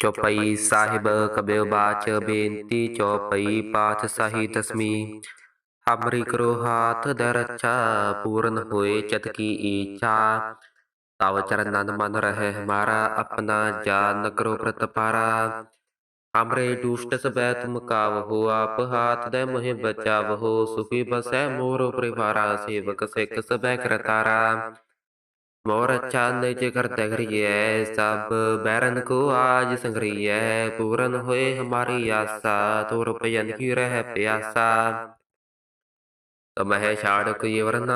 ਚੌਪਈ ਸਾਹਿਬ ਕਬਿਓ ਬਾਚ ਬੇਨਤੀ ਚੌਪਈ ਪਾਠ ਸਾਹੀ ਦਸਮੀ ਹਮਰੀ ਕਰੋ ਹਾਥ ਦਰ ਪੂਰਨ ਹੋਏ ਚਤ ਕੀ ਈਚਾ ਤਵ ਚਰਨਨ ਮਨ ਰਹਿ ਹਮਾਰਾ ਆਪਣਾ ਜਾਨ ਕਰੋ ਪ੍ਰਤਪਾਰਾ ਹਮਰੇ ਦੁਸ਼ਟ ਸਬੈ ਤੁਮ ਕਾਵਹੋ ਆਪ ਹਾਥ ਦੇ ਮੋਹਿ ਬਚਾਵਹੋ ਸੁਖੀ ਬਸੈ ਮੋਰ ਪਰਿਵਾਰਾ ਸੇਵਕ ਸਿੱਖ ਸਬੈ ਕਰਤਾਰਾ मोर अच्छा निज करते करिए सब बैरन को आज संग्रिय पूरन होए हमारी आशा तोर भजन की रह प्यासा तमह छाड़क ये वरना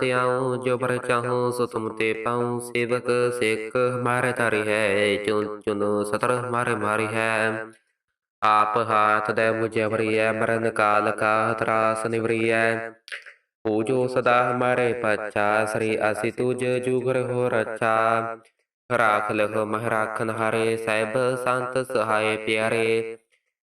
ते आऊं जो बर चाहूं सो तुम ते पाऊं सेवक सिख हमारे तारी है चुन चुन सतर हमारे मारी है आप हाथ दे मुझे भरी है मरण काल का त्रास निवरी है ਪੂਜੋ ਸਦਾ ਹਮਾਰੇ ਪਛਾ, ਸ੍ਰੀ ਅਸੀ ਤੁਜ ਜੁਗਰ ਹੋ ਰਛਾ। ਰਾਖ ਲਹੁ ਮਹ ਰਾਖਨ ਹਾਰੇ ਸਹਿਬ ਸੰਤ ਸਹਾਏ ਪਿਆਰੇ।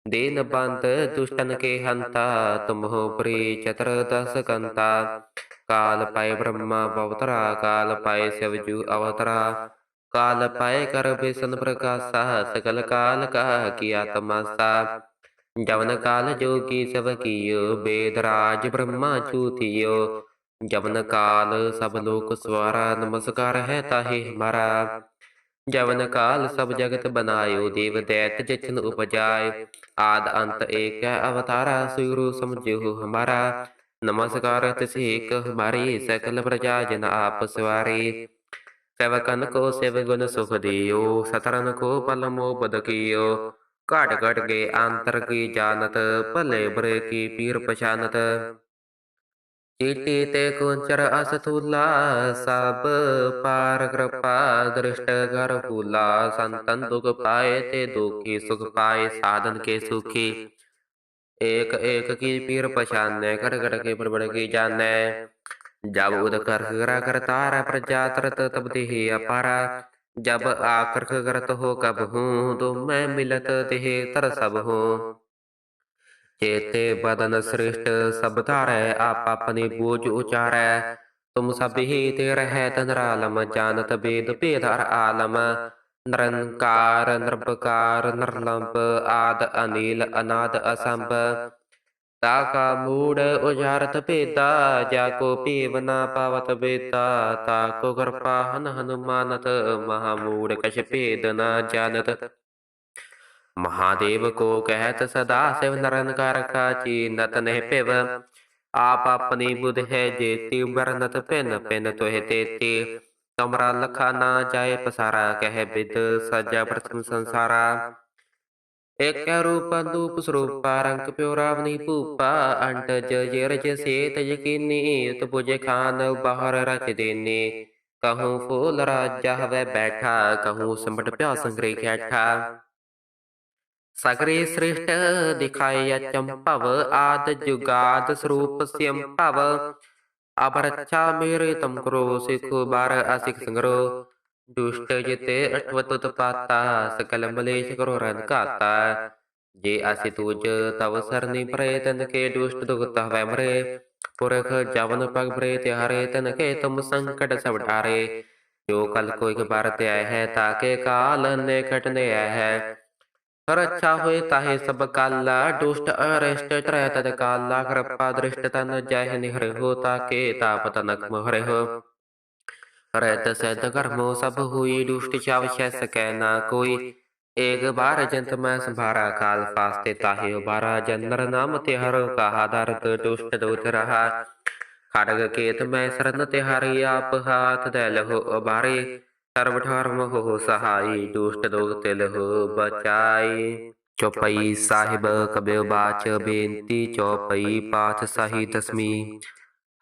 ਦੀਨ ਬੰਦ ਦੁਸ਼ਟਨ ਕੇ ਹੰਤਾ, ਤੁਮਹੁ ਪ੍ਰੀ ਚਤਰ ਦਸ ਕੰਤਾ। ਕਾਲ ਪਾਏ ਬ੍ਰਹਮਾ ਬਵਤਰਾ, ਕਾਲ ਪਾਏ ਸਿਵਜੂ ਅਵਤਰਾ। ਕਾਲ ਪਾਏ ਕਰ ਬਿਸਨ ਪ੍ਰਕਾਸ਼ਾ ਸਕਲ ਕਾਲ ਕਾ ਕੀਆ ਤਮਾਸਾ ਜਵਨ ਕਾਲ ਜੋਗੀ ਸਭ ਕੀਓ, ਬੇਦ ਰਾਜ ਬ੍ਰਹਮਾ ਚੂਥਿਓ। ਜਵਨ ਕਾਲ ਸਭ ਲੋਕ ਸਵਾਰਾ, ਨਮਸਕਾਰ ਹੈ ਤਾਹੇ ਹਮਾਰਾ। ਜਵਨ ਕਾਲ ਸਭ ਜਗਤ ਬਨਾਇਓ, ਦੇਵ ਦੈਤ ਜਿਛਨ ਉਪਜਾਏ ਆਦ ਅੰਤ ਏਕ ਅਵਤਾਰਾ, ਸੁਰੂ ਸਮਝਿਓ ਹਮਾਰਾ। ਨਮਸਕਾਰ ਤਿਸੇ ਏਕ ਹਮਾਰੇ, ਸਕਲ ਪ੍ਰਜਾ ਜਨ ਆਪ ਸਵਾਰੇ। ਸੇਵਕਨ ਕੋ ਸੇਵ ਗੁਣ ਸੁਖ ਦਿਓ ਸਤਰਨ ਕੋ ਪਲਮੋ ਬਦਕਿਓ काट काट के आंतर की जानत, भले बुरे की पीर पछानत। चीटी ते कुंचर असथुला सब पार कृपा दृष्ट कर फूला। संतन दुख पाए ते दुखी, सुख पाए साधन के सुखी। एक एक की पीर पछाने कर कर के बड़बड़ की जाने। जब उद कर करा करता प्रजा तरत तब दे अपारा। जब आकृख करत हो कब हूँ तुम मैं मिलत तिह तर सब हो चेते बदन श्रेष्ठ सब धारै आप अपनी बूझ उचारै तुम सब ही ते रह तनरालम जानत वेद भेदर आलम निरंकार निर्भकार निर्लंब आद अनिल अनाद असंभ ਤਾਕਾ ਮੂੜ ਉਜਾਰਤ ਭੇਦਾ ਜਾ ਕੋ ਭੀਵ ਨਾ ਪਾਵਤ ਬੇਤਾ ਤਾਕੋ ਕਿਰਪਾ ਹਨ ਹਨੁਮਾਨਤ ਮਹਾ ਮੂੜ ਕਛ ਭੇਦ ਨਾ ਜਾਣਤ ਮਹਾਦੇਵ ਕੋ ਕਹਿਤ ਸਦਾ ਸਿਵ ਨਿਰੰਕਾਰ ਕਾ ਚੀਨਤ ਨਹਿ ਪਿਵ ਆਪ ਆਪਣੀ ਬੁਧ ਹੈ ਜੇਤੀ ਵਰਨਤ ਪਿਨ ਪਿਨ ਤੋਹਿ ਤੇਤੀ ਤਮਰਾ ਲਖਾ ਨਾ ਜਾਏ ਪਸਾਰਾ ਕਹਿ ਬਿਦ ਸਜਾ ਪ੍ਰਥਮ ਸੰਸਾਰਾ ਇਕ ਰੂਪ ਦੂਪ ਸਰੂਪਾ, ਰੰਗ ਪਿਓ ਰਾਵਨੀ ਭੂਪਾ, ਅੰਟ ਜ ਰਜ ਸੇਤ ਯਕੀਨੀ ਤੁਪੁਜ ਖਾਨ ਬਾਹਰ ਰਚ ਦੇਨੇ। ਕਹੂੰ ਫੂਲ ਰਾਜਾ ਹਵੇ ਬੈਠਾ, ਕਹੂੰ ਸੰਬਟ ਪਿਆ ਸੰਗਰੇ ਖੈਠਾ ਸਗਰੇ ਸ੍ਰਿਸ਼ਟ ਦਿਖਾਏ ਚੰਪਵ ਆਦ ਜੁਗਾਦ ਸਰੂਪ ਸਿਮ ਭਵ। ਅਬਰਛਾ ਮੇਰੇ ਤਮ ਕਰੋ, ਸਿਖ ਬਾਰ ਅਸਿਖ ਸੰਗਰੋ। ਦੁਸ਼ਟ ਜਿਤੇ ਅਟਵਤ ਪਾਤਾ ਸਕਲ ਮਲੇਸ਼ ਕਰੋ ਰਨ ਘਾਤਾ ਜੇ ਅਸਿ ਤੂਜ ਤਵ ਸਰਨੀ ਪਰੇ ਤਨ ਕੇ ਦੁਸ਼ਟ ਦੁਗਤ ਹਵੈ ਮਰੇ ਪੁਰਖ ਜਵਨ ਪਗ ਭਰੇ ਤਿਹਾਰੇ ਤਨ ਕੇ ਤੁਮ ਸੰਕਟ ਸਭ ਢਾਰੇ ਜੋ ਕਲ ਕੋਈ ਕੇ ਬਾਰ ਤੇ ਆਏ ਹੈ ਤਾਕੇ ਕਾਲ ਨੇ ਖਟਨੇ ਆਏ ਹੈ ਰੱਛਾ ਹੋਏ ਤਾਹੇ ਸਭ ਕਾਲਾ ਦੁਸ਼ਟ ਅਰਿਸ਼ਟ ਤਰੈ ਤਦ ਕਾਲਾ ਕਿਰਪਾ ਦ੍ਰਿਸ਼ਟ ਤਨ ਜੈ ਨਿਹਰੇ ਹੋ ਤਾਕੇ ਤਾਪ ਤਨਕ ਮਹਰੇ ਹੋ ਰਹਿਤ ਸੈਦ ਕਰਮੋ ਸਭ ਹੋਈ, ਦੁਸ਼ਟ ਚਾਵ ਛੈ ਸਕੈ ਨਾ ਕੋਈ। ਏਕ ਬਾਰ ਜੰਤ ਮੈਂ ਸੰਭਾਰਾ ਕਾਲ ਫਾਸਤੇ ਤਾਹੇ ਉਬਾਰਾ। ਜਨਰ ਨਾਮ ਤੇ ਹਰ ਕਹਾ ਦਰਦ, ਦੁਸ਼ਟ ਦੁਤ ਰਹਾ। ਖੜਗ ਕੇਤ ਮੈਂ ਸਰਨ ਤੇ ਹਰਿ ਆਪ ਹਾਥ ਦੇ ਲਹੋ ਉਬਾਰੇ। ਸਰਬ ਠਰਮ ਹੋ ਸਹਾਈ, ਦੁਸ਼ਟ ਦੋਗ ਤੇ ਲਹੋ ਬਚਾਈ ਚੌਪਈ ਸਾਹਿਬ ਕਬਿਓ ਬਾਚ ਬੇਨਤੀ, ਚੌਪਈ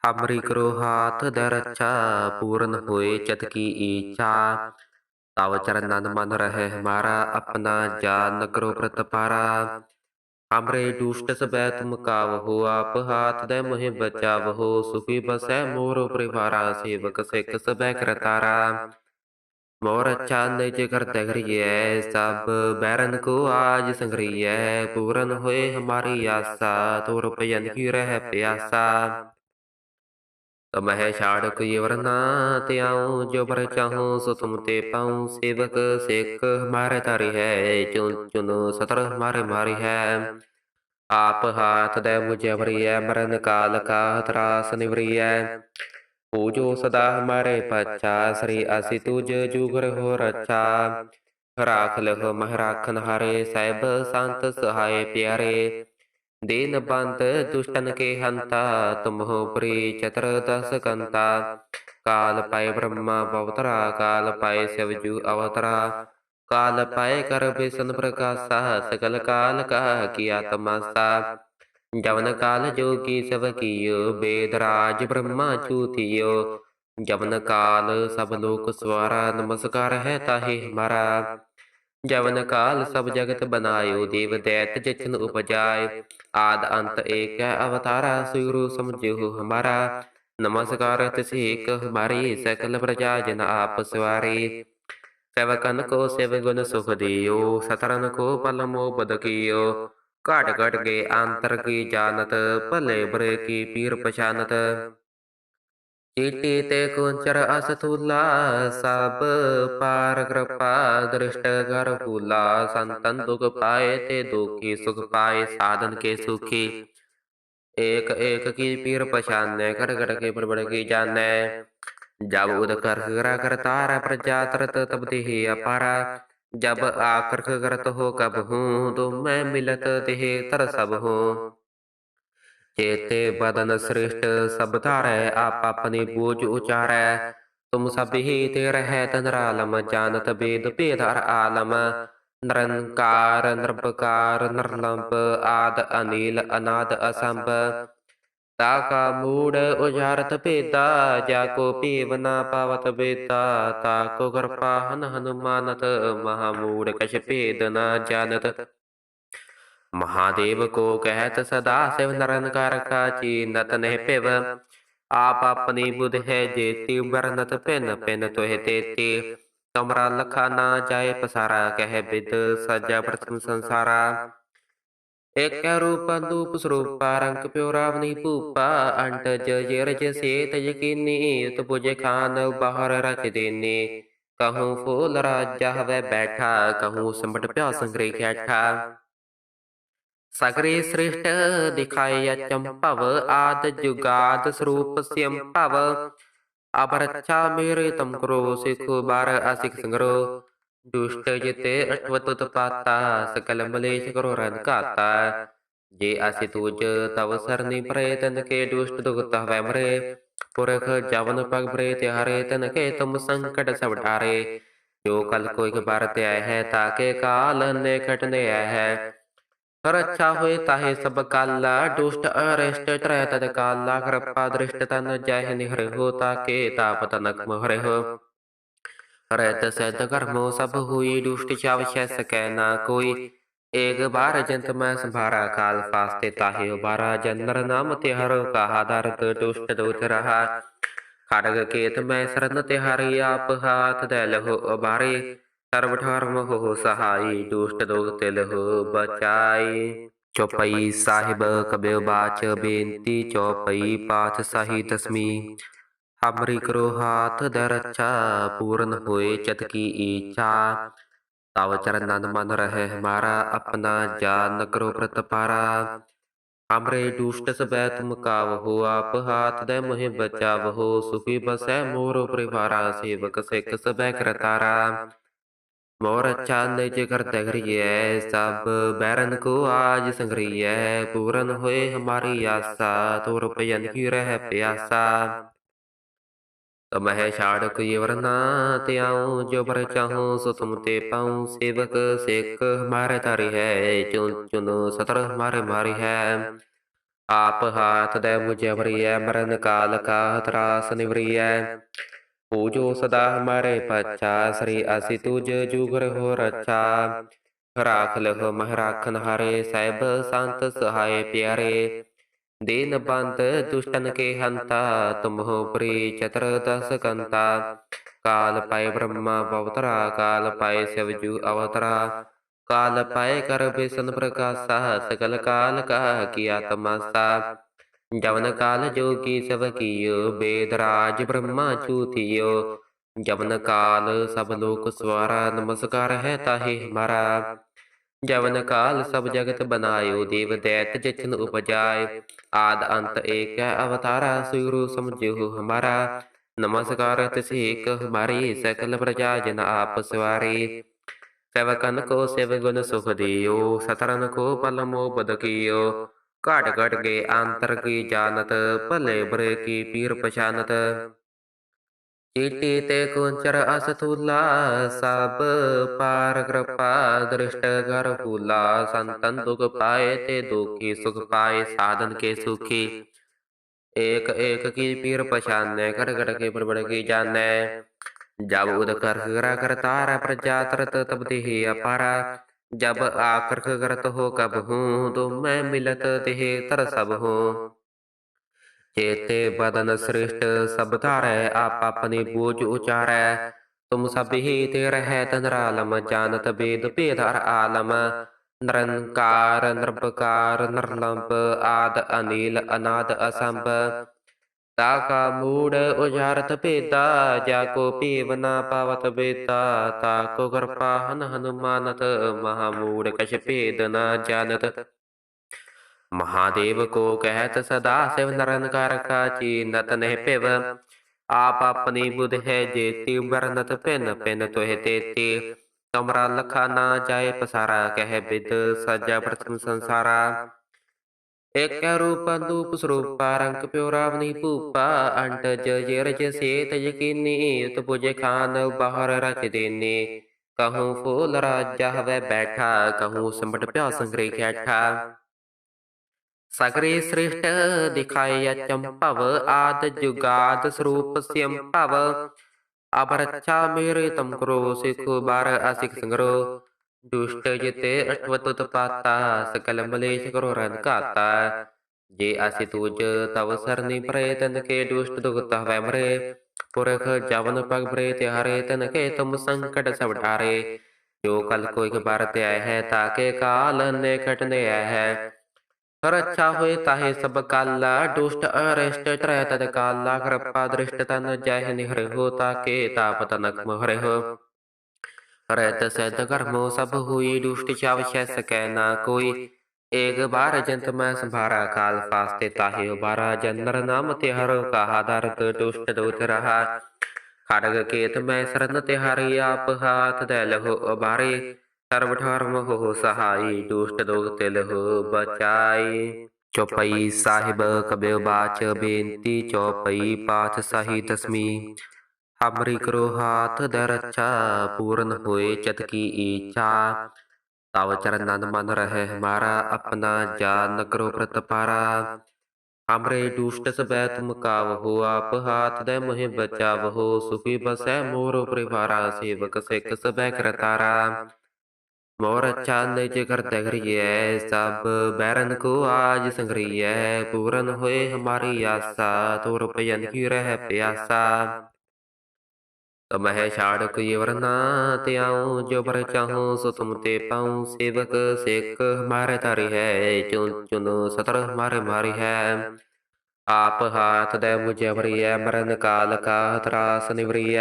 हमरी करो हाथ दरच्छा पूर्ण होए चत की इच्छा ताव चरण नंद मन रहे हमारा अपना जान करो प्रत पारा हमरे दुष्ट सबै तुम काव हो आप हाथ दे मुहे बचाव हो सुखी बसै मोरो परिवारा सेवक सिख सबै करतारा मोर अच्छा निज कर तगरिए सब बैरन को आज संग्रिय पूरन होए हमारी आशा तो रुपयन की रह प्यासा ਤਮਹਿ ਛਾੜ ਕੋਈ ਵਰਨਾ ਤੇ ਆਉ ਜੋ ਪਰ ਚਾਹੂੰ, ਸੋ ਤੁਮ ਤੇ ਪਾਉ ਸੇਵਕ। ਸਿੱਖ ਹਮਾਰੇ ਤਾਰੀ ਹੈ ਚੁਨ ਚੁਨ ਸਤਰ ਹਮਾਰੇ ਮਾਰੀ ਹੈ। ਆਪ ਹਾਥ ਦੇ ਮੁਝੇ ਵਰੀਐ, ਮਰਨ ਕਾਲ ਕਾ ਤਰਾਸ ਨਿਵਰੀਐ। ਪੂਜੋ ਸਦਾ ਹਮਾਰੇ ਪਛਾ, ਸ੍ਰੀ ਅਸੀ ਤੁਜ ਜੁਗਰ ਹੋ ਰਛਾ ਰਾਖ ਲਹੁ ਮਹ ਰਾਖਨ ਹਾਰੇ ਸਹਿਬ ਸੰਤ ਸਹਾਏ ਪਿਆਰੇ। ਦੀਨ ਬੰਦ ਦੁਸ਼ਟਨ ਕੇ ਹੰਤਾ ਤੁਮਹੁ ਪ੍ਰੀ ਚਤਰ ਦਸ ਕੰਤਾ ਕਾਲ ਪਾਏ ਬ੍ਰਹਮਾ ਬਵਤਰਾ ਕਾਲ ਪਾਏ ਸਿਵਜੂ ਅਵਤਰਾ ਕਾਲ ਪਾਏ ਕਰ ਬਿਸ਼ਨ ਪ੍ਰਕਾਸ਼ਾ ਸਕਲ ਕਾਲ ਕਾ ਕੀਆ ਤਮਾਸਾ ਜਵਨ ਕਾਲ ਜੋਗੀ ਸਭ ਕੀਓ ਬੇਦ ਰਾਜ ਬ੍ਰਹਮਾ ਚੂਤੀਓ ਜਵਨ ਕਾਲ ਸਭ ਲੋਕ ਸਵਾਰਾ ਨਮਸਕਾਰ ਹੈ ਤਾਹੇ ਜਵਨ ਕਾਲ ਸਭ ਜਗਤ ਬਨਾਇਓ ਦੇਵ ਦੈਤ ਜਿਚਨ ਉਪਜਾਇ ਆਦ ਅੰਤ ਏਕ ਅਵਤਾਰਾ ਸੁਗੁਰੂ ਸਮਝਿਓ ਹਮਾਰਾ। ਨਮਸਕਾਰ ਤਿਸੇ ਏਕ ਹਮਾਰੀ ਸਕਲ ਪ੍ਰਜਾ ਜਨ ਆਪ ਸਵਾਰੇ। ਸੇਵਕਨ ਕੋ ਸੇਵ ਗੁਣ ਸੁਖ ਦਿਓ ਸਤਰਨ ਕੋ ਪਲਮੋ ਬਦਕੀਓ ਘਾਟ ਘਟ ਕੇ ਅੰਤਰ ਕੀ ਜਾਣਤ ਭਲੇ ਬਰੇ ਕੀ ਪੀਰ ਪਛਾਨਤ। पछानत कुंचर असतुला सब पार कृपा दृष्ट कर फूला संतन दुख पाए ते दुखी, सुख पाए साधन के सुखी। एक एक की पीर पछाने, कर कर के बड़ की जाने। जब उदकर करा करतार प्रजा तरत तब देह अपारा। जब आकर्ष करत हो कब हूँ तो मैं मिलत देह तर सब हो। चेते बदन श्रेष्ठ सब धारै आप अपने बोझ उचारै तुम सब ही तेर है तनरालम जानत वेद पेदर आलम निरंकार नृपकार नरलंब आद अनिल अनाद असंभ ताका मूड उजारत पेदा जाको पेव ना पावत बेदा ताको कृपा हन हनुमानत महामूड कश भेद ना जानत महादेव को कहत सदा शिव निरंकार का चीनत नह पिव आप अपनी बुध है जेती वर्णत पिन पिन तुह तेती तुमरा लखा ना जाए पसारा कह विद सजा प्रथम संसारा ਇੱਕ ਰੂਪ ਅਨੂਪ ਸਰੂਪਾ ਰੰਗ ਪਿਓ ਰਾਵਨੀ ਭੂਪਾ ਅੰਟ ਜਜ ਰਜ ਸੇਤ ਯਕੀਨੀ ਤੁਪੁਜ ਖਾਨ ਬਾਹਰ ਰਚ ਦੇਨੇ ਕਹੂੰ ਫੂਲ ਰਾਜਾ ਹਵੇ ਬੈਠਾ ਕਹੂੰ ਸੰਬਟ ਪਿਆ ਸੰਗਰੇ ਖੈਠਾ ਸਗਰੇ ਸ੍ਰਿਸ਼ਟ ਦਿਖਾਇ ਚੰਪਵ ਆਦ ਜੁਗਾਦ ਸਰੂਪ ਸਿਮ ਅਬਰਛਾ ਮੇਰੇ ਤਮ ਕਰੋ ਸਿਖ ਬਾਰ ਅਸਿਖ ਸੰਗਰੋ। ਦੁਸ਼ਟ ਜਿਤੇ ਅਟਵਤ ਪਾਤਾ ਸਕਲ ਮਲੇਸ਼ ਕਰੋ ਰਨ ਘਾਤਾ। ਜੇ ਅਸि ਤੁਜ ਤਵ ਸਰਨੀ ਪਰੇ ਤਨ ਕੇ ਦੁਸ਼ਟ ਦੁਗਤ ਹਵੈ ਮਰੇ। ਪੁਰਖ ਜਵਨ ਪਗ ਭਰੇ ਹਰੇ ਤਨ ਕੇ ਤੁਮ ਸੰਕਟ ਸਭ ਢਾਰੇ ਜੋ ਕਲ ਕੋ ਇੱਕ ਬਾਰ ਤੇ ਆਇ ਹੈ ਤਾਕੇ ਕਾਲ ਨੇ ਖਟਨੇ ਆਇ ਹੈ। ਹਰ ਅੱਛਾ ਹੋਏ ਤਾਹੇ ਸਭ ਕਾਲਾ ਦੁਸ਼ਟ ਅਰਸ਼ਟ ਟਰੈਤ ਤਦ ਕਾਲਾ ਕਿਰਪਾ ਦ੍ਰਿਸ਼ਟ ਤਨ ਜਹ ਨਿਹਰ ਹੋ ਤਾ ਕੇ ਤਾਪ ਤਨਕ ਮਹਰੇ ਹੋ। ਰਤ ਸਦ ਕਰਮੋ ਸਭ ਹੋਈ। ਦੁਸ਼ਟ ਚਾਵ ਛੈ ਸਕੈ ਨਾ ਕੋਈ। ਏਕ ਬਾਰ ਜੰਤ ਮੈਂ ਸੰਭਾਰਾ। ਕਾਲ ਪਾਸਤੇ ਤਾਹਿਓ ਬਾਰਾ ਜੰਦਰ ਨਾਮ ਤੇ ਹਰ ਕਹਾ ਦਰਤ ਦੁਸ਼ਟ ਦੋਤ ਰਹਾ। ਖੜਗ ਕੇਤ ਮੈਂ ਸਰਨ ਤੇ ਹਰਿ। ਆਪ ਹਾਥ ਦੇ ਲਹੋ ਬਾਰੇ ਸਰਬ ਧਰਮ ਹੋ ਸਹਾਈ, ਦੁਸ਼ਟ ਦੋਗ ਤਿਲ ਹੋ ਬਚਾਈ। ਚੌਪਈ ਸਾਹਿਬ ਕਬਿਉ ਬਾਚ ਬੇਨਤੀ, ਚੌਪਈ ਪਾਠ ਸਹੀ ਤਸਮੀ ਹਮਰੀ ਕਰੋ ਹਾਥ ਦਰਚਾ, ਪੂਰਨ ਹੋਏ ਚਤ ਕੀ ਇੱਛਾ ਤਵ ਚਰਨਨ ਮਨ ਰਹੇ ਹਮਾਰਾ ਆਪਣਾ ਜਾਨ ਕਰੋ ਪ੍ਰਤਪਾਰਾ ਹਮਰੇ ਦੁਸ਼ਟ ਸਬੈ ਤੁਮ ਕਾਵ ਹੋ ਆਪ ਹਾਥ ਦੇ ਮੋਹਿ ਬਚਾਵ। ਹੋ ਸੁਖੀ ਬਸੈ ਮੋਰ ਪਰਿਵਾਰਾ, ਸੇਵਕ ਸਿੱਖ ਸਬੈ ਕਰਤਾਰਾ। मोर चांद जिगर तगरी है सब बैरन को आज संगरी है पूरन होए हमारी आशा तो रुपयन की रह प्यासा तमह तो छाड़ को ये वरना त्याऊं जो पर चाहूं सो तुम ते पाऊं सेवक सेक हमारे तारी है चुन चुन सतर हमारे मारी है आप हाथ दे मुझे भरी है मरण काल का त्रास निवरी है ਹੋ ਜੋ ਸਦਾ ਹਮਾਰੇ ਪਛਾ ਸ੍ਰੀ ਅਸੀ ਤੁਜ ਜੁਗਰ ਹੋ ਰਚਾ ਰਾਖ ਲਹ ਮਹ ਰਾਖਨ ਹਾਰੇ ਸਹਿਬ ਸੰਤ ਸਹਾਏ ਪਿਆਰੇ ਦੇਨ ਬੰਤ ਦੁਸ਼ਟਨ ਕੇ ਹੰਤਾ ਤੁਮਹੁ ਪ੍ਰੀ ਚਤਰ ਦਸ ਕੰਤਾ ਕਾਲ ਪਾਏ ਬ੍ਰਹਮਾ ਅਵਤਰਾ ਕਾਲ ਪਾਏ ਸਿਵਜੂ ਅਵਤਰਾ ਕਾਲ ਪਾਏ ਕਰ ਬਿਸਨ ਪ੍ਰਕਾਸ਼ਾ ਸਕਲ ਕਾਲ ਕਾ ਕੀ ਆਤਮਾ ਸਾ ਜਵਨ ਕਾਲ ਜੋਗੀ ਸਭ ਕੀਓ ਬੇਦ ਰਾਜ ਬ੍ਰਹਮਾ ਚੂਥਿਓ। ਜਵਨ ਕਾਲ ਸਭ ਲੋਕ ਸਵਾਰਾ, ਨਮਸਕਾਰ ਹੈ ਤਾਹੇ ਹਮਾਰਾ। ਜਵਨ ਕਾਲ ਸਭ ਜਗਤ ਬਨਾਇਓ, ਦੇਵ ਦੈਤ ਜਚਨ ਉਪਜਾਏ। ਆਦ ਅੰਤ ਏਕ ਅਵਤਾਰਾ ਸੁਗੁਰੂ ਸਮਝਿਓ ਹਮਾਰਾ। ਨਮਸਕਾਰ ਤਿਸੇ ਏਕ ਹਮਾਰੀ, ਸਕਲ ਪ੍ਰਜਾ ਜਨ ਆਪ ਸਵਾਰੇ। ਸੇਵਕਨ ਕੋ ਸੇਵ ਗੁਣ ਸੁਖ ਦਿਓ ਸਤਰਨ ਕੋ ਪਲਮੋ ਬਦਕਿਓ ਘਟ ਘਟ ਕੇ ਅੰਤਰ ਕੀ ਜਾਣਤ, ਭਲੇ ਬਰੇ ਕੀ ਪੀਰ ਪਛਾਨਤ। ਚੀਟੀ ਤੇ ਕੁੰਚਰ ਅਸਥੂਲਾ, ਸਭ ਪਾਰ ਕਿਰਪਾ ਦ੍ਰਿਸ਼ਟ ਕਰ ਫੂਲਾ। ਸੰਤਨ ਦੁਖ ਪਾਏ ਤੇ ਦੁਖੀ ਸੁਖ ਪਾਏ, ਸਾਧਨ ਕੇ ਸੁਖੀ। ਏਕ ਏਕ ਕੀ ਪੀਰ ਪਛਾਨੈ, ਘਟ ਘਟ ਕੇ ਬੜਬੜ ਕੀ ਜਾਣੈ। ਜਬ ਉਦ ਕਰ ਕਰਾ ਕਰਤਾਰ, ਪ੍ਰਜਾ ਤਰਤ ਤਬ ਦੇਹ ਅਪਾਰਾ। जब आकर करत हो कब हूँ तो मैं मिलत देह तर सब हो चेते बदन श्रेष्ठ सब तारै आप अपनी बोझ उचारै तुम सब ही तेर है तनरालम जानत वेद पेदर आलम निरंकार नृपकार नरलंब आद अनिल अनाद असंभ ਤਾਕਾ ਮੂੜ ਉਜਾਰਤ ਭੇਦਾ ਜਾ ਕੋ ਭੀਵ ਨਾ ਪਾਵਤ ਬੇਤਾ ਤਾਕੋ ਕਿਰਪਾ ਹਨ ਹਨੁਮਾਨਤ, ਮਹਾ ਮੂੜ ਕਛ ਭੇਦ ਨਾ ਜਾਣਤ। ਮਹਾਦੇਵ ਕੋ ਕਹਿਤ, ਸਦਾ ਸਿਵ ਨਿਰੰਕਾਰ ਕਾ ਚੀਨਤ ਨਹਿ ਪਿਵ ਆਪ ਆਪਣੀ ਬੁਧ ਹੈ ਜੇਤੀ, ਵਰਨਤ ਪਿਨ ਪਿਨ ਤੋਹਿ ਤੇਤੀ। ਤਮਰਾ ਲਖਾ ਨਾ ਜਾਏ ਪਸਾਰਾ, ਕਹਿ ਬਿਦ ਸਜਾ ਪ੍ਰਥਮ ਸੰਸਾਰਾ। ਏਕੈ ਰੂਪੰ ਦੂਪ ਸਰੂਪਾ ਰੰਗ ਪਿਓ ਰਾਵਨੀ ਭੂਪਾ, ਅੰਟ ਜਜ ਰਜ ਸੇਤ ਯਕੀਨੀ, ਤੁ ਪੁਜ ਖਾਨ ਬਾਹਰ ਰਚ ਦੇਨੇ। ਕਹੂੰ ਫੂਲ ਰਾਜਾ ਹਵੇ ਬੈਠਾ, ਕਹੂੰ ਸੰਬਟ ਪਿਆ ਸੰਗਰੇ ਖੈਠਾ ਸਗਰੇ ਸ੍ਰਿਸ਼ਟ ਦਿਖਾਇ ਚੰਪਵ ਆਦ ਜੁਗਾਦ ਸਰੂਪ ਸਿਮ ਅਬਰਛਾ ਮੇਰੇ ਤਮ ਕਰੋ, ਸਿਖ ਬਾਰ ਅਸਿਖ ਸੰਗਰੋ। ਦੁਸ਼ਟ ਜਿਤੇ ਅਟਵਤ ਪਾਤਾ ਸਕਲ ਮਲੇਸ਼ ਕਰੋ ਘਾਤਾ ਜੇ ਅਸੀਂ ਤੂਜ ਤਵ ਸਰਨੀ ਪਰੇ ਤਨ ਕੇ ਦੁਸ਼ਟ ਦੁਗਤ ਹਵੈ ਮਰੇ ਪੁਰਖ ਜਵਨ ਪਗ ਬਰੇ ਤਿਹਾਰੇ ਤਨ ਕੇ ਤੁਮ ਸੰਕਟ ਸਭ ਢਾਰੇ ਜੋ ਕਲ ਕੋ ਇਕ ਬਾਰ ਤੇ ਆਇ ਹੈ ਤਾਕੇ ਕਾਲ ਨੇ ਖਟਨੇ ਆਇ ਹੈ ਰੱਛਾ ਹੋਏ ਤਾਹੇ ਸਭ ਕਾਲਾ ਦੁਸ਼ਟ ਅਰਿਸ਼ਟ ਤਰੈ ਤਦ ਕਾਲਾ ਕਿਰਪਾ ਦ੍ਰਿਸ਼ਟ ਤਨ ਜੈ ਨਿਹਰ ਹੋ ਤਾਕੇ ਤਾਪ ਤਨਕ ਮਹਰੇ ਹੋ रत सत कर्मो सब हुई दुष्ट चाव छे सकै ना कोई एक बार जंत मैं संभारा काल फास्ते ताहि उबारा जनर नाम तिहर कहा दर्द दुष्ट दूत रहा खड़ग केत मैं शरण तिहारी आप हाथ दैल हो उबारे सर्व धर्म हो सहाय दुष्ट दूत तिल हो बचाई चौपई साहिब कबे बाच बेनती चौपई पाथ सही तस्मी ਹਮਰੀ ਕਰੋ ਹਾਥ ਦਰਛਾ ਪੂਰਨ ਹੋਏ ਚਤ ਕੀ ਈਚਾ ਤਵ ਚਰਨਨ ਮਨ ਰਹਿ ਹਮਾਰਾ ਆਪਣਾ ਜਾਨ ਕਰੋ ਪ੍ਰਤਪਾਰਾ ਹਮਰੇ ਦੁਸ਼ਟ ਸਬੈ ਤੁਮ ਕਾਵ ਹੋ ਆਪ ਹਾਥ ਦੇ ਮੋਹਿ ਬਚਾਵ ਹੋ ਸੁਖੀ ਬਸੈ ਮੋਰ ਪਰਿਵਾਰਾ ਸੇਵਕ ਸਿੱਖ ਸਬੈ ਕਰਤਾਰਾ मोर अच्छा निज कर तगरिए सब बैरन को आज संग्रिय पूरन होए हमारी आशा तोर पयन की रह प्यासा तब है छाड़क ये वरना ते आऊं जो बर चाहूं सो तुम ते पाऊं सेवक सेक हमारे तारी है चुन चुन सतर हमारे मारी है आप हाथ दे मुझे वरिय मरण काल का त्रास निवरिय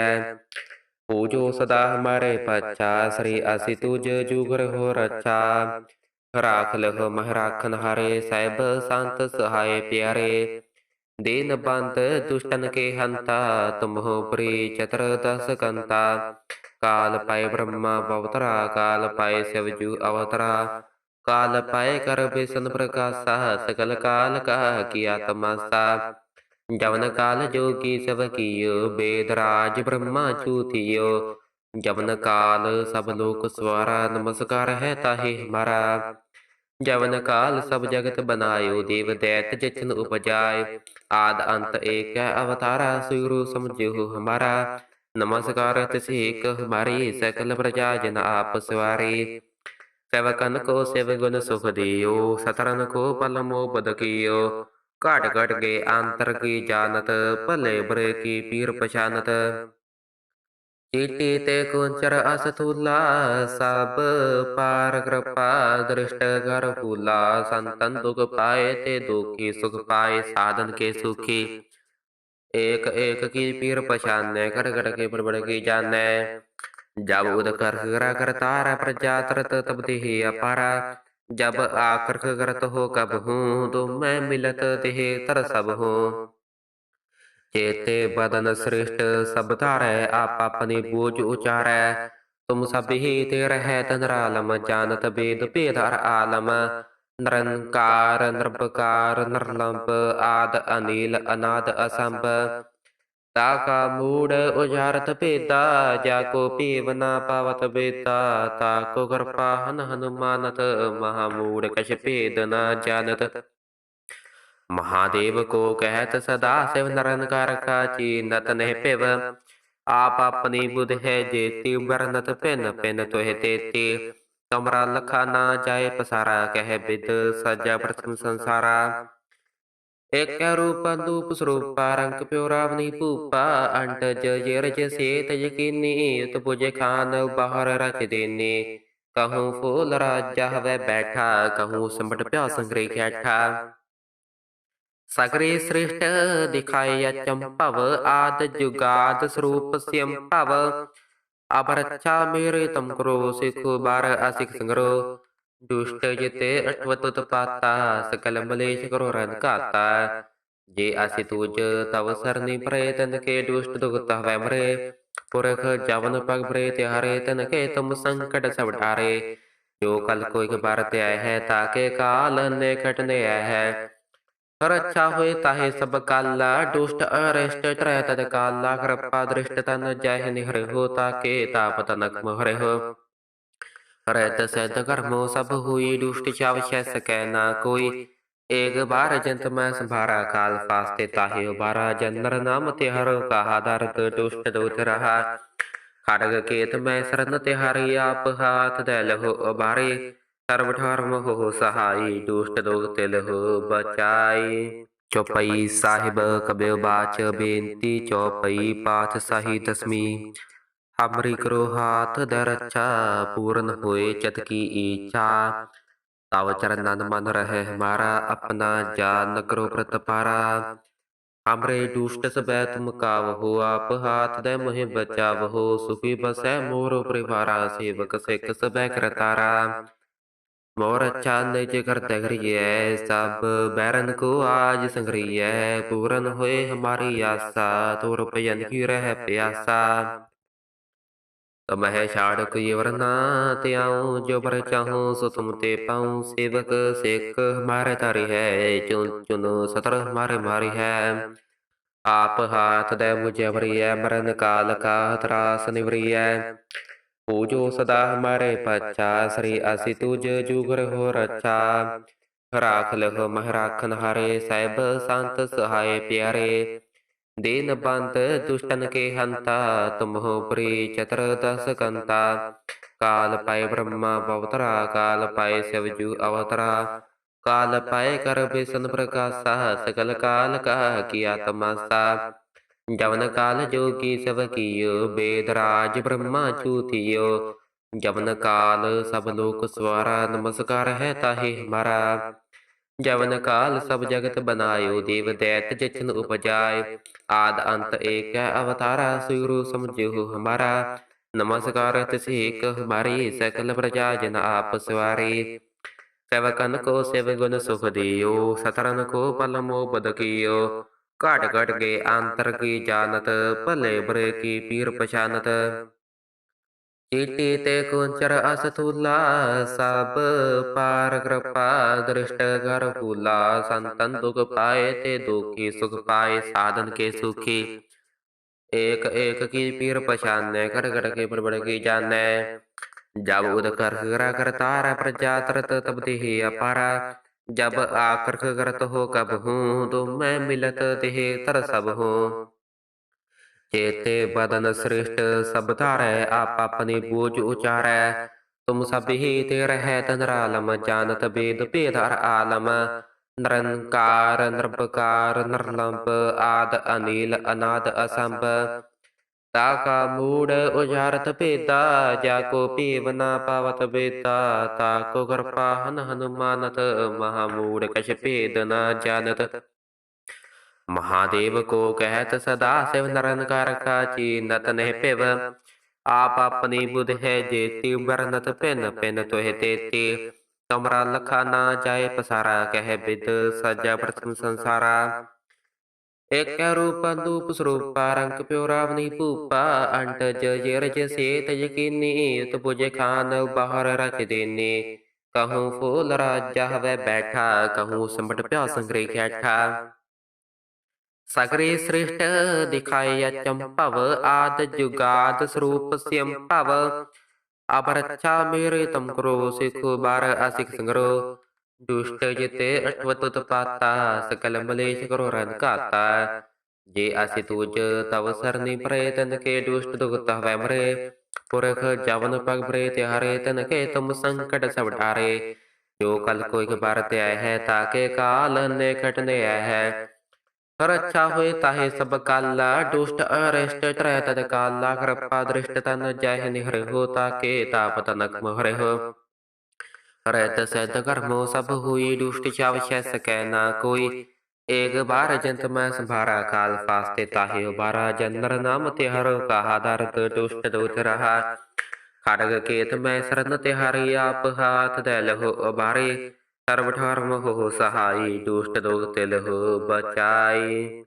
पूजो सदा हमारे पच्छा श्री असि तुझ जुगर हो रच्छा राख लह मह राखन हारे साहिब संत सहाय प्यारे दीन बंद दुष्टन के हंता तुम हो प्री चतर दस कंता काल पाए ब्रह्मा अवतरा काल पाए शिवजू अवतरा काल पाए कर बेसन प्रकाशा सकल काल का किया तमाशा जवन काल जोगी सब कियो वेद राज ब्रह्मा चूतियो जवन काल सब लोक स्वारा नमस्कार है ताहे हमारा ਜਵਨ ਕਾਲ ਸਭ ਜਗਤ ਬਨਾਇਓ ਦੇਵ ਦੈਤ ਜਚਨ ਉਪਜਾਏ ਆਦ ਅੰਤ ਏਕ ਅਵਤਾਰਾ ਸੁਰੂ ਸਮਝਿਓ ਹਮਾਰਾ। ਨਮਸਕਾਰ ਤਿਸੇ ਏਕ ਹਮਾਰੀ, ਸਕਲ ਪ੍ਰਜਾ ਜਨ ਆਪ ਸਵਾਰੇ। ਸੇਵਕਨ ਕੋ ਸੇਵ ਗੁਣ ਸੁਖ ਦਿਓ ਸਤਰਨ ਕੋ ਪਲ ਮੋ ਬਦਕਿਓ ਘਾਟ ਘਟ ਕੇ ਅੰਤਰ ਕੀ ਜਾਣਤ, ਭਲੇ ਬਰੇ ਕੀ ਪੀਰ ਪਛਾਨਤ। ਚੀਟੀ ਤੇ ਕੁੰਚਰ ਅਸਥੂਲਾ, ਸਭ ਪਾਰ ਕਿਰਪਾ ਦ੍ਰਿਸ਼ਟ ਕਰ ਫੂਲਾ। ਸੰਤਨ ਦੁਖ ਪਾਏ ਤੇ ਦੁਖੀ ਸੁਖ ਪਾਏ, ਸਾਧਨ ਕੇ ਸੁਖੀ। ਏਕ ਏਕ ਕੀ ਪੀਰ ਪਛਾਨੈ ਕਰ ਕਰ ਕੇ ਬੜ ਕੀ ਜਾਣੈ। ਜਬ ਉਦ ਕਰ ਕਰਾ ਕਰਤਾਰ ਪ੍ਰਜਾ ਤਰਤ, ਤਬ ਦੇਹ ਅਪਾਰਾ। ਜਬ ਆਕਰਖ ਕਰਤ ਹੋ ਕਬ ਹੂੰ, ਤੁਮ ਮੈਂ ਮਿਲਤ ਦੇਹ ਤਰ ਸਭ ਹੋ। ਚੇਤੇ ਬਦਨ ਸ੍ਰਿਸ਼ਟ, ਸਭ ਧਾਰੈ ਆਪ ਆਪਣੀ ਬੂਝ ਉਚਾਰੈ। ਤੁਮ ਸਭ ਹੀ ਤੇ ਰਹਿ ਤਨਰਾਲਮ ਜਾਣਤ ਬੇਦ ਭੇਦਰ ਆਲਮ। ਨਿਰੰਕਾਰ, ਨਿਰਭਕਾਰ, ਨਿਰਲੰਭ, ਆਦ, ਅਨੀਲ, ਅਨਾਦ, ਅਸੰਭ। ਤਾ ਕਾ ਮੂੜ ਉਜਾਰਤ ਭੇਦਾ, ਜਾ ਕੋ ਭੀਵ ਨਾ ਪਾਵਤ ਬੇਤਾ ਤਾ ਕੋ ਕਿਰਪਾ ਹਨ ਹਨੁਮਾਨਤ, ਮਹਾ ਮੂੜ ਕਛ ਭੇਦ ਨਾ ਜਾਣਤ ਮਹਾਦੇਵ ਕੋ ਕਹਿਤ ਸਦਾ ਸਿਵ ਨਿਰੰਕਾਰ ਕਾ ਚੀਨਤ ਨਹਿ ਪਿਵ ਆਪ ਆਪਣੀ ਬੁਧ ਹੈ ਜੇਤੀ ਵਰਨਤ ਪਿਨ ਪਿਨ ਤੋਹਿ ਤੇਤੀ ਤਮਰਾ ਲਖਾ ਨਾ ਜਾਏ ਪਸਾਰਾ ਕਹਿ ਬਿਦ ਸਜਾ ਪ੍ਰਥਮ ਸੰਸਾਰਾ ਇਕ ਰੂਪ ਅਨੂਪ ਸਰੂਪਾ ਰੰਗ ਪਿਓ ਰਾਵਨੀ ਭੂਪਾ ਅੰਟ ਜਰਜ ਸੇਤ ਯਕੀਨੀ ਉਤ ਪੁਜ ਖਾਨ ਬਾਹਰ ਰਚ ਦੇਨੇ ਕਹੂੰ ਫੂਲ ਰਾਜਾ ਹਵੇ ਬੈਠਾ ਕਹੂੰ ਸੰਬਟ ਪਿਆ ਸਗਰੇ ਸ੍ਰਿਸ਼ਟ ਦਿਖਾਇਆ ਚੰਪਵ ਆਦ ਜੁਗਾਦ ਸਰੂਪ ਸਿਮ ਭਵ। ਮੇਰੇ ਤਮ ਕਰੋ ਸਿਖ ਬਾਰ ਅਸਿਖ ਸੰਗਰੋ। ਦੁਸ਼ਟ ਜਿਤੇ ਅਟਵਤ ਪਾਤਾ ਸਕਲ ਮਲੇਸ਼ ਕਰੋ ਰਨ ਘਾਤਾ। ਜੇ ਅਸਿ ਤੂਜ ਤਵ ਸਰਨੀ ਪਰੇ ਤਨ ਕੇ ਦੁਸ਼ਟ ਦੁਗਤ ਹਵੈ ਮਰੇ। ਪੁਰਖ ਜਵਨ ਪਗ ਬਰੇ ਤਿਹਾਰੇ, ਤਨ ਕੇ ਤੁਮ ਸੰਕਟ ਸਭ ਢਾਰੇ ਜੋ ਕਲ ਕੋਈ ਬਾਰ ਤੇ ਆਇ ਹੈ ਤਾਕੇ ਕਾਲ ਨੇ ਕਟਨੇ ਆਇ ਹੈ। ਰੱਛਾ ਹੋਏ ਤਾਹੇ ਸਭ ਕਾਲਾ, ਦੁਸ਼ਟ, ਅਰਿਸ਼ਟ, ਤਰੈ ਤਦ ਕਾਲਾ, ਕਿਰਪਾ ਦ੍ਰਿਸ਼ਟ ਤਨ ਜਹ ਨਿਹਰ ਹੋ ਤਾਕੇ ਤਾਪ ਤਨਕ ਮਹਰੇ ਹੋ। ਰਹਿਤ ਸੈਦ ਕਰਮੋ ਸਭ ਹੋਈ, ਦੁਸ਼ਟ ਚਾਵ ਛੈ ਸਕੈ ਨਾ ਕੋਈ। ਏਕ ਬਾਰ ਜੰਤ ਮੈਂ ਸੰਭਾਰਾ, ਕਾਲ ਫਾਸਤੇ ਤਾਹੇ ਉਬਾਰਾ, ਜਨਰ ਨਾਮ ਤੇ ਹਰ ਕਹਾ ਦਰਦ, ਦੁਸ਼ਟ ਦੋਤ ਰਹਾ। ਖੜਗ ਕੇਤ ਮੈਂ ਸਰਨ ਤੇ ਹਰਿ, ਆਪ ਹਾਥ ਦੇ ਲਹੋ ਸਰਬ ਠਰਮ ਹੋ ਸਹਾਈ, ਦੁਸ਼ਟ ਦੋਗ ਤੇ ਲਹੋ ਬਚਾਈ। ਚੌਪਈ ਸਾਹਿਬ ਕਬਿਓ ਬਾਚ ਬੇਨਤੀ, ਚੌਪਈ ਪਾਠ ਸਹੀ ਦਸਮੀ ਹਮਰੀ ਕਰੋ ਹਾਥ ਦਰਛਾ ਪੂਰਨ ਹੋਏ ਚਤ ਕੀ ਈਚਾ ਤਵ ਚਰਨਨ ਮਨ ਰਹਿ ਹਮਾਰਾ ਆਪਣਾ ਜਾਨ ਕਰੋ ਪ੍ਰਤਪਾਰਾ ਹਮਰੇ ਦੁਸ਼ਟ ਸਬੈ ਤੁਮ ਕਾਵ ਹੋ ਆਪ ਹਾਥ ਦੇ ਮੋਹਿ ਬਚਾਵ। ਹੋ ਸੁਖੀ ਬਸੈ ਮੋਰ ਪਰਿਵਾਰਾ, ਸੇਵਕ ਸਿੱਖ ਸਬੈ ਕਰਤਾਰਾ। ਮੋਰ ਅੱਛਾ ਨਿਜ ਕਰ ਤਗਰੀਐ ਸਭ ਬੈਰਨ ਕੋ ਆਜ ਸੰਗਰੀਐ ਪੂਰਨ ਹੋਏ ਹਮਾਰੀ ਆਸਾ, ਤੁਰ ਭਜਨ ਕੀ ਰਹਿ ਪਿਆਸਾ। ਤਮਹਿ ਛਾੜ ਕੋਈ ਵਰਨਾ ਤੇ ਆਉ, ਜੋ ਬਰ ਚਾਹੂੰ ਸੋ ਤੁਮ ਤੇ ਪਾਉ, ਸੇਵਕ ਸਿੱਖ ਹਮਾਰੇ ਤਾਰੀ ਹੈ ਚੁਨ ਚੁਨ ਸਤਰ ਹਮਾਰੇ ਮਾਰੀ ਹੈ। ਆਪ ਹਾਥ ਦੇ ਮੁਝੇ ਵਰੀਐ ਮਰਨ ਕਾਲ ਕਾ ਤਰਾਸ ਉਹ ਜੋ ਸਦਾ ਹਮਾਰੇ ਪਛਾ, ਸ੍ਰੀ ਅਸੀ ਤੁਜ ਜੁਗਰ ਹੋ ਰਚਾ ਰਾਖ ਲਹ ਮਹਰਾਖਨ ਹਾਰੇ, ਸਹਿਬ ਸੰਤ ਸਹਾਏ ਪਿਆਰੇ। ਦੇਨ ਬੰਤ ਦੁਸ਼ਟਨ ਕੇ ਹੰਤਾ, ਤੁਮਹੁ ਪ੍ਰੀ ਚਤਰ ਦਸ ਕੰਤਾ। ਕਾਲ ਪਾਏ ਬ੍ਰਹਮਾ ਬਵਤਰਾ, ਕਾਲ ਪਾਏ ਸਿਵਜੂ ਅਵਤਰਾ। ਕਾਲ ਪਾਏ ਕਰ ਬਿਸਨ ਪ੍ਰਕਾਸ਼ਾ ਸਕਲ ਕਾਲ ਕਾ ਕੀ ਆਤਮਾ ਸਾ। ਜਵਨ ਕਾਲ ਜੋਗੀ ਸਭ ਕੀਓ, ਬੇਦ ਰਾਜ ਬ੍ਰਹਮਾ ਚੂਤਿਓ ਜਵਨ ਕਾਲ ਸਭ ਲੋਕ ਸਵਾਰਾ, ਨਮਸਕਾਰ ਹੈ ਤਾਹੇ ਹਮਾਰਾ। ਜਵਨ ਕਾਲ ਸਭ ਜਗਤ ਬਨਾਇਓ, ਦੇਵ ਦੈਤ ਜਿਤਨ ਉਪਜਾਏ ਆਦ ਅੰਤ ਏਕ ਅਵਤਾਰਾ ਸੁਰੂ ਸਮਝਿਓ ਹਮਾਰਾ। ਨਮਸਕਾਰ ਤਿਸੇ ਏਕ ਹਮਾਰੇ, ਸਕਲ ਪ੍ਰਜਾ ਜਨ ਆਪ ਸਵਾਰੇ। ਸੇਵਕਨ ਕੋ ਸੇਵ ਗੁਣ ਸੁਖ ਦਿਓ ਸਤਰਨ ਕੋ ਪਲਮੋ ਬਦਕਿਓ काट कट गए आंतर की जानत भले बरे की पीर पछानत। चीटी ते कुंचर असथुला सब पार कृपा दृष्ट घर फूला संतन दुख पाए ते दुखी सुख पाए साधन के सुखी। एक एक की पीर पहचान घट घट के बड़बड़ की जान जब उद कर तारा प्रजात्रत तब दे अपारा। ਦੇਹ ਅਪਾਰਾ ਜਬ ਆਕਰਖ ਕਰਤ ਹੋ ਕਬ ਹੂੰ ਤੁਮ ਮੈਂ ਮਿਲਤ ਦੇਹ ਤਰ ਸਭ ਹੋ ਚੇਤੇ ਬਦਨ ਸ੍ਰਿਸ਼ਟ ਸਭ ਧਾਰੈ ਆਪ ਆਪਣੀ ਬੂਝ ਉਚਾਰੈ ਤੁਮ ਸਭ ਹੀ ਤੇ ਰਹਿ ਤਨਰਾਲਮ ਜਾਣਤ ਬੇਦ ਭੇਦਰ ਆਲਮ ਨਿਰੰਕਾਰ ਨਿਰਭਕਾਰ ਨਿਰਲੰਭ ਆਦ ਅਨੀਲ ਅਨਾਦ ਅਸੰਭ ਤਾ ਕਾ ਮੂੜ ਉਜਾਰਤ ਭੇਦਾ ਜਾ ਕੋ ਭੀਵ ਨਾ ਪਾਵਤ ਬੇਤਾ, ਤਾ ਕੋ ਕਿਰਪਾ ਹਨ ਹਨੁਮਾਨਤ, ਮਹਾ ਮੂੜ ਕਛ ਭੇਦ ਨਾ ਜਾਣਤ। ਮਹਾਦੇਵ ਕੋ ਕਹਿਤ ਸਦਾ ਸਿਵ ਨਰਨ ਕਰ ਕਾਚੀ ਨਹਿ ਪਿਵ ਆਪ ਆਪਣੀ ਬੁਧ ਹੈ ਜੇਤੀ ਬਰਨਤ ਪਿਨ ਪਿਨ ਤੋਹਿ ਤੇਤੀ। ਕਮਰਾ ਲਖਾ ਨਾ ਜਾਏ ਪਸਾਰਾ, ਕਹਿ ਬਿਦ ਸਜਾ ਪ੍ਰਥਮ ਸੰਸਾਰਾ। ਇਕ ਰੂਪ ਅਨੂਪ ਸਰੂਪਾ, ਰੰਗ ਪਿਓ ਰਾਵਨੀ ਭੂਪਾ ਅੰਟ ਜਰਜ ਸੇਤ ਯਕੀਨੀ, ਤੁਪੁਜ ਖਾਨ ਬਾਹਰ ਰਚ ਦੇਨੇ। ਕਹੂੰ ਫੂਲ ਰਾਜਾ ਹਵੇ ਬੈਠਾ, ਕਹੂੰ ਸੰਬਟ ਪਿਆ ਸੰਗਰੇ ਖੈਠਾ ਸਗਰੇ ਸ੍ਰਿਸ਼ਟ ਦਿਖਾਇ ਚੰਪਵ, ਆਦ ਜੁਗਾਦ ਸਰੂਪ ਸਿਮ ਅਬਰਛਾ ਮੇਰੇ ਤਮ ਕਰੋ ਸਿਖ ਬਾਰ ਅਸਿਖ ਸੰਗਰੋ। ਦੁਸ਼ਟ ਜਿਤੇ ਅਟਵਤ ਤਪਾਤਾ ਸਕਲ ਮਲੇਸ਼ ਕਰੋ ਰਨ ਘਾਤਾ ਜੇ ਅਸਿ ਤੂਜ ਤਵ ਸਰਨੀ ਪਰੇ ਤਨ ਕੇ ਦੁਸ਼ਟ ਦੁਗਤ ਹਵੈ ਮਰੇ ਪੁਰਖ ਜਵਨ ਪਗ ਬਰੇ ਤਿਹਾਰੇ ਤਨ ਕੇ ਤੁਮ ਸੰਕਟ ਸਭ ਡਾਰੇ ਜੋ ਕਲ ਕੋਈ ਬਾਰ ਤੇ ਆਇ ਹੈ ਤਾਕੇ ਕਾਲ ਨੇ ਕਟਨੇ ਆਇ ਹੈ ਰਛਾ ਹੋਏ ਤਾਹੇ ਸਭ ਕਾਲਾ ਦੁਸ਼ਟ ਅਰਿਸ਼ਟ ਤਰੈ ਤਦ ਕਾਲਾ ਕਿਰਪਾ ਦ੍ਰਿਸ਼ਟ ਤਨ ਜਹ ਨਿਹਰ ਹੋ ਤਾਕੇ ਤਾਪ ਤਨਕ ਮਹਰੇ ਹੋ ਰਹਿਤ ਸਹਿਤ ਕਰਮੋ ਸਭ ਹੋਈ ਦੁਸ਼ਟ ਛਾਵ ਛੈ ਸਕੈ ਨਾ ਕੋਈ ਏਕ ਬਾਰ ਜੰਤ ਮੈਂ ਸੰਭਾਰਾ ਕਾਲ ਫਾਸਤੇ ਤਾਹੇ ਉਬਾਰਾ ਜਨਰ ਨਾਮ ਤੇ ਹਰ ਕਹਾ ਦਰਦ ਦੁਸ਼ਟ ਦੁਤ ਰਹਾ ਖੜਗ ਕੇਤ ਮੈਂ ਸਰਨ ਤੇ ਹਰਿ ਆਪ ਹਾਥ ਦੇ ਲਹੋ ਉਬਾਰੇ ਸਰਬ ਠਰਮ ਹੋ ਸਹਾਈ ਦੁਸ਼ਟ ਦੋਗ ਤੇ ਲਹੋ ਬਚਾਈ